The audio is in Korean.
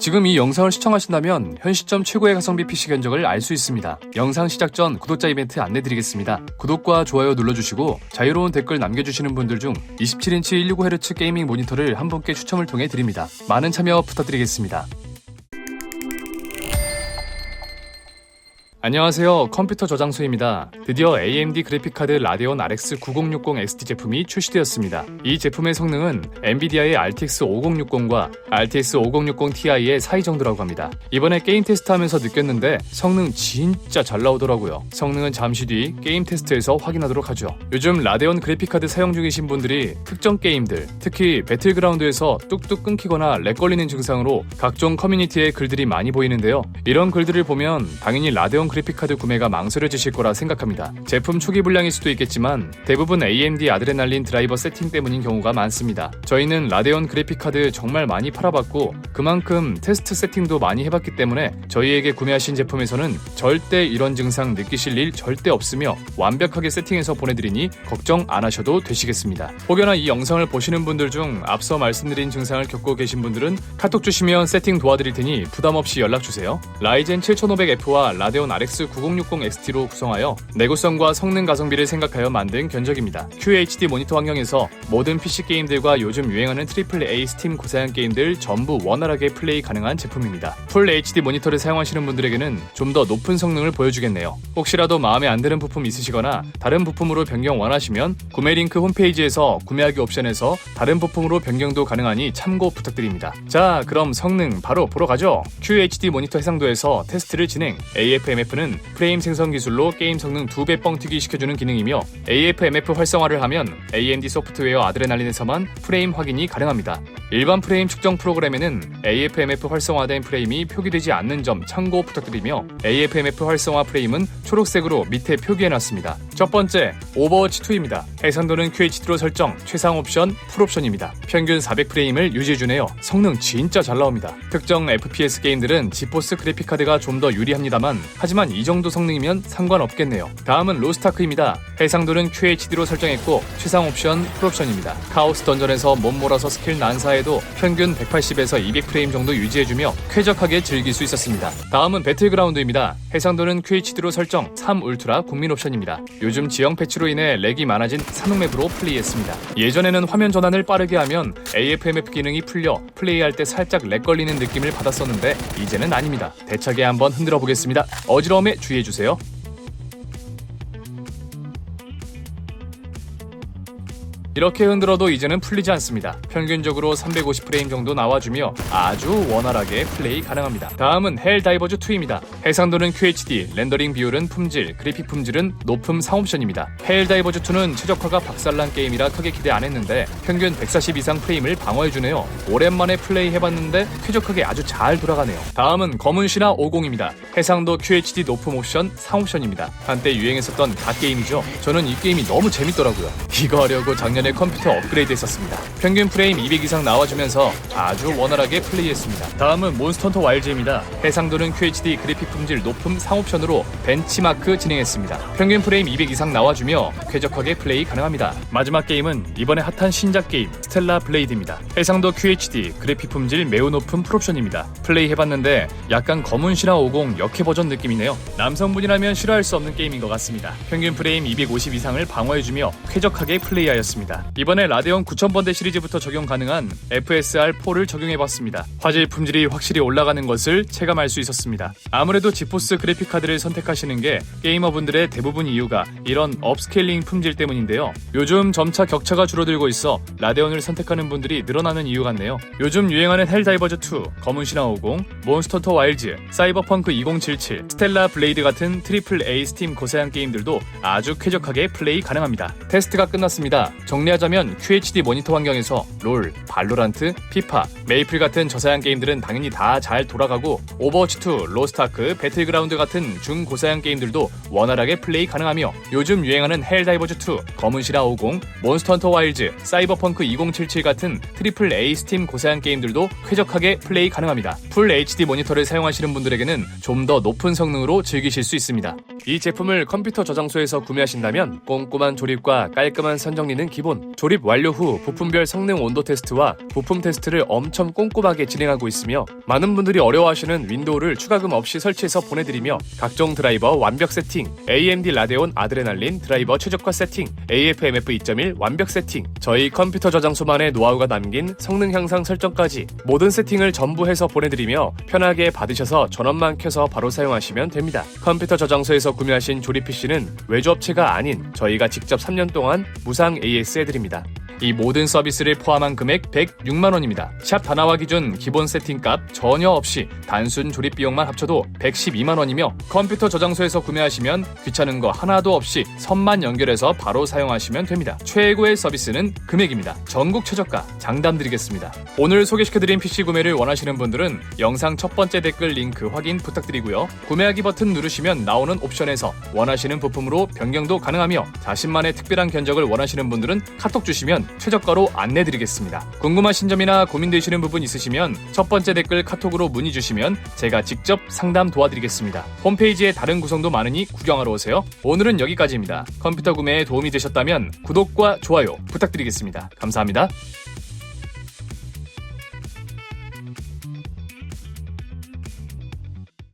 지금 이 영상을 시청하신다면 현 시점 최고의 가성비 PC 견적을 알 수 있습니다. 영상 시작 전 구독자 이벤트 안내드리겠습니다. 구독과 좋아요 눌러주시고 자유로운 댓글 남겨주시는 분들 중 27인치 165Hz 게이밍 모니터를 한 분께 추첨을 통해 드립니다. 많은 참여 부탁드리겠습니다. 안녕하세요. 컴퓨터 저장소입니다. 드디어 AMD 그래픽카드 라데온 RX 9060 XT 제품이 출시되었습니다. 이 제품의 성능은 엔비디아의 RTX 5060과 RTX 5060 Ti의 사이 정도라고 합니다. 이번에 게임 테스트하면서 느꼈는데 성능 진짜 잘 나오더라고요. 성능은 잠시 뒤 게임 테스트에서 확인하도록 하죠. 요즘 라데온 그래픽카드 사용 중이신 분들이 특정 게임들, 특히 배틀그라운드에서 뚝뚝 끊기거나 렉 걸리는 증상으로 각종 커뮤니티에 글들이 많이 보이는데요. 이런 글들을 보면 당연히 라데온 그래픽카드 구매가 망설여지실 거라 생각합니다. 제품 초기 불량일 수도 있겠지만 대부분 AMD 아드레날린 드라이버 세팅 때문인 경우가 많습니다. 저희는 라데온 그래픽카드 정말 많이 팔아봤고 그만큼 테스트 세팅도 많이 해봤기 때문에 저희에게 구매하신 제품에서는 절대 이런 증상 느끼실 일 절대 없으며 완벽하게 세팅해서 보내드리니 걱정 안 하셔도 되시겠습니다. 혹여나 이 영상을 보시는 분들 중 앞서 말씀드린 증상을 겪고 계신 분들은 카톡 주시면 세팅 도와드릴 테니 부담 없이 연락 주세요. 라이젠 7500F와 라데온 RX 9060 XT로 구성하여 내구성과 성능 가성비를 생각하여 만든 견적입니다. QHD 모니터 환경에서 모든 PC 게임들과 요즘 유행하는 트리플 A 스팀 고사양 게임들 전부 원활하게 플레이 가능한 제품입니다. 풀 HD 모니터를 사용하시는 분들에게는 좀 더 높은 성능을 보여주겠네요. 혹시라도 마음에 안 드는 부품 있으시거나 다른 부품으로 변경 원하시면 구매 링크 홈페이지에서 구매하기 옵션에서 다른 부품으로 변경도 가능하니 참고 부탁드립니다. 자, 그럼 성능 바로 보러 가죠. QHD 모니터 해상도에서 테스트를 진행. AFMF 는 프레임 생성 기술로 게임 성능 2배 뻥튀기 시켜주는 기능이며 AFMF 활성화를 하면 AMD 소프트웨어 아드레날린에서만 프레임 확인이 가능합니다. 일반 프레임 측정 프로그램에는 AFMF 활성화된 프레임이 표기되지 않는 점 참고 부탁드리며 AFMF 활성화 프레임은 초록색으로 밑에 표기해놨습니다. 첫 번째, 오버워치 2입니다. 해상도는 QHD로 설정, 최상 옵션, 풀옵션입니다. 평균 400프레임을 유지해주네요. 성능 진짜 잘 나옵니다. 특정 FPS 게임들은 지포스 그래픽카드가 좀 더 유리합니다만 하지만 이 정도 성능이면 상관없겠네요. 다음은 로스타크입니다. 해상도는 QHD로 설정했고 최상 옵션 풀옵션입니다. 카오스 던전에서 몸 몰아서 스킬 난사에도 평균 180에서 200프레임 정도 유지해주며 쾌적하게 즐길 수 있었습니다. 다음은 배틀그라운드입니다. 해상도는 QHD로 설정 3 울트라 국민 옵션입니다. 요즘 지형 패치로 인해 렉이 많아진 산옥맵으로 플레이했습니다. 예전에는 화면 전환을 빠르게 하면 AFMF 기능이 풀려 플레이할 때 살짝 렉 걸리는 느낌을 받았었는데 이제는 아닙니다. 대차게 한번 흔들어 보겠습니다. 어지러움에 주의해주세요. 이렇게 흔들어도 이제는 풀리지 않습니다. 평균적으로 350프레임 정도 나와주며 아주 원활하게 플레이 가능합니다. 다음은 헬 다이버즈 2입니다. 해상도는 QHD, 렌더링 비율은 품질, 그래픽 품질은 높음 상옵션입니다. 헬 다이버즈 2는 최적화가 박살난 게임이라 크게 기대 안 했는데 평균 140 이상 프레임을 방어해주네요. 오랜만에 플레이 해봤는데 쾌적하게 아주 잘 돌아가네요. 다음은 검은 신화 50입니다. 해상도 QHD 높음 옵션 상옵션입니다. 한때 유행했었던 갓게임이죠. 저는 이 게임이 너무 재밌더라고요. 이거 하려고 작년 작년에 컴퓨터 업그레이드 했었습니다. 평균 프레임 200 이상 나와주면서 아주 원활하게 플레이했습니다. 다음은 몬스터헌터 와일즈입니다. 해상도는 QHD 그래픽 품질 높음 상옵션으로 벤치마크 진행했습니다. 평균 프레임 200 이상 나와주며 쾌적하게 플레이 가능합니다. 마지막 게임은 이번에 핫한 신작 게임 스텔라 블레이드입니다. 해상도 QHD 그래픽 품질 매우 높은 풀옵션입니다. 플레이 해봤는데 약간 검은 신화 50 역해 버전 느낌이네요. 남성분이라면 싫어할 수 없는 게임인 것 같습니다. 평균 프레임 250 이상을 방어해주며 쾌적하게 플레이하였습니다. 있습니다. 이번에 라데온 9000번대 시리즈부터 적용 가능한 FSR4를 적용해봤습니다. 화질 품질이 확실히 올라가는 것을 체감할 수 있었습니다. 아무래도 지포스 그래픽카드를 선택하시는 게 게이머분들의 대부분 이유가 이런 업스케일링 품질 때문인데요. 요즘 점차 격차가 줄어들고 있어 라데온을 선택하는 분들이 늘어나는 이유 같네요. 요즘 유행하는 헬다이버즈2, 검은 신화 50, 몬스터터 와일즈, 사이버펑크 2077, 스텔라 블레이드 같은 트리플 A 스팀 고사양 게임들도 아주 쾌적하게 플레이 가능합니다. 테스트가 끝났습니다. 정 리하자면 QHD 모니터 환경에서 롤, 발로란트, 피파, 메이플 같은 저사양 게임들은 당연히 다 잘 돌아가고 오버워치2, 로스타크, 배틀그라운드 같은 중고사양 게임들도 원활하게 플레이 가능하며 요즘 유행하는 헬다이버즈2, 검은시라 50, 몬스터헌터 와일즈, 사이버펑크 2077 같은 트리플 A 스팀 고사양 게임들도 쾌적하게 플레이 가능합니다. 풀 HD 모니터를 사용하시는 분들에게는 좀 더 높은 성능으로 즐기실 수 있습니다. 이 제품을 컴퓨터 저장소에서 구매하신다면 꼼꼼한 조립과 깔끔한 선정리는 기본 라본 조립 완료 후 부품별 성능 온도 테스트와 부품 테스트를 엄청 꼼꼼하게 진행하고 있으며 많은 분들이 어려워하시는 윈도우를 추가금 없이 설치해서 보내드리며 각종 드라이버 완벽 세팅, AMD 라데온 아드레날린 드라이버 최적화 세팅, AFMF 2.1 완벽 세팅, 저희 컴퓨터 저장 소만의 노하우가 담긴 성능 향상 설정까지 모든 세팅을 전부 해서 보내드리며 편하게 받으셔서 전원만 켜서 바로 사용하시면 됩니다. 컴퓨터 저장소에서 구매하신 조립 PC는 외주업체가 아닌 저희가 직접 3년 동안 무상 AS 해드립니다. 이 모든 서비스를 포함한 금액 106만 원입니다. 샵 다나와 기준 기본 세팅값 전혀 없이 단순 조립 비용만 합쳐도 112만 원이며 컴퓨터 저장소에서 구매하시면 귀찮은 거 하나도 없이 선만 연결해서 바로 사용하시면 됩니다. 최고의 서비스는 금액입니다. 전국 최저가 장담 드리겠습니다. 오늘 소개시켜드린 PC 구매를 원하시는 분들은 영상 첫 번째 댓글 링크 확인 부탁드리고요. 구매하기 버튼 누르시면 나오는 옵션에서 원하시는 부품으로 변경도 가능하며 자신만의 특별한 견적을 원하시는 분들은 카톡 주시면 최저가로 안내드리겠습니다. 궁금하신 점이나 고민되시는 부분 있으시면 첫 번째 댓글 카톡으로 문의 주시면 제가 직접 상담 도와드리겠습니다. 홈페이지에 다른 구성도 많으니 구경하러 오세요. 오늘은 여기까지입니다. 컴퓨터 구매에 도움이 되셨다면 구독과 좋아요 부탁드리겠습니다. 감사합니다.